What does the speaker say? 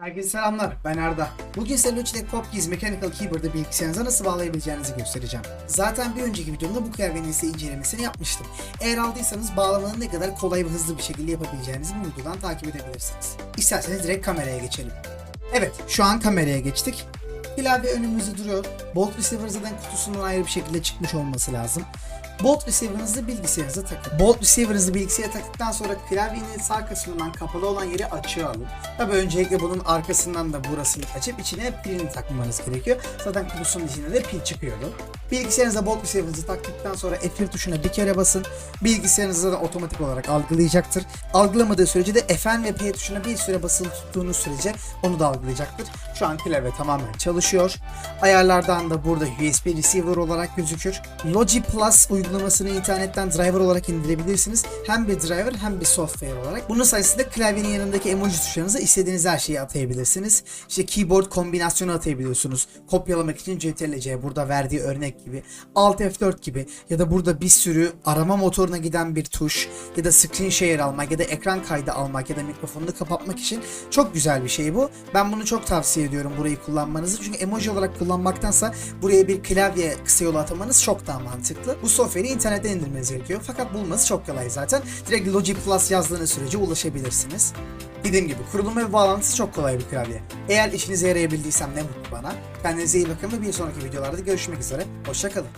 Herkese selamlar, ben Arda. Bugün size Logitech Pop Keys Mechanical Keyboard'ı bilgisayarınıza nasıl bağlayabileceğinizi göstereceğim. Zaten bir önceki videomda bu klavyenin size incelemesini yapmıştım. Eğer aldıysanız bağlamanın ne kadar kolay ve hızlı bir şekilde yapabileceğinizi bu videodan takip edebilirsiniz. İsterseniz direkt kameraya geçelim. Evet, şu an kameraya geçtik. Klavye önümüzde duruyor. Bolt Receiver zaten kutusundan ayrı bir şekilde çıkmış olması lazım. Bolt receiver'ınızı bilgisayarınıza takın. Bolt receiver'ınızı bilgisayara taktıktan sonra klavyenin sağ kısmından kapalı olan yeri açığa alın. Tabi öncelikle bunun arkasından da burasını açıp içine pilini takmanız gerekiyor. Zaten kutusunun içinde de pil çıkıyordu. Bilgisayarınıza bolt receiver'ınızı taktıktan sonra F1 tuşuna bir kere basın. Bilgisayarınız zaten otomatik olarak algılayacaktır. Algılamadığı sürece de Fn ve P tuşuna bir süre basılı tuttuğunuz sürece onu da algılayacaktır. Şu an klavye tamamen çalışıyor. Ayarlardan da burada USB receiver olarak gözükür. Logi Plus uygulamasını internetten driver olarak indirebilirsiniz. Hem bir driver hem bir software olarak. Bunun sayesinde klavyenin yanındaki emoji tuşlarınıza istediğiniz her şeyi atayabilirsiniz. İşte keyboard kombinasyonu atayabiliyorsunuz. Kopyalamak için CTRL-C burada verdiği örnek gibi. Alt F4 gibi ya da burada bir sürü arama motoruna giden bir tuş ya da screen share almak ya da ekran kaydı almak ya da mikrofonunu kapatmak için çok güzel bir şey bu. Ben bunu çok tavsiye ediyorum burayı kullanmanızı. Çünkü emoji olarak kullanmaktansa buraya bir klavye kısa yolu atamanız çok daha mantıklı. Bu software'i internetten indirmeniz gerekiyor. Fakat bulması çok kolay zaten. Direkt Logi Plus yazdığınız sürece ulaşabilirsiniz. Dediğim gibi kurulumu ve bağlantısı çok kolay bir klavye. Eğer işinize yarayabildiysem ne mutlu bana. Kendinize iyi bakın ve bir sonraki videolarda görüşmek üzere. Hoşçakalın.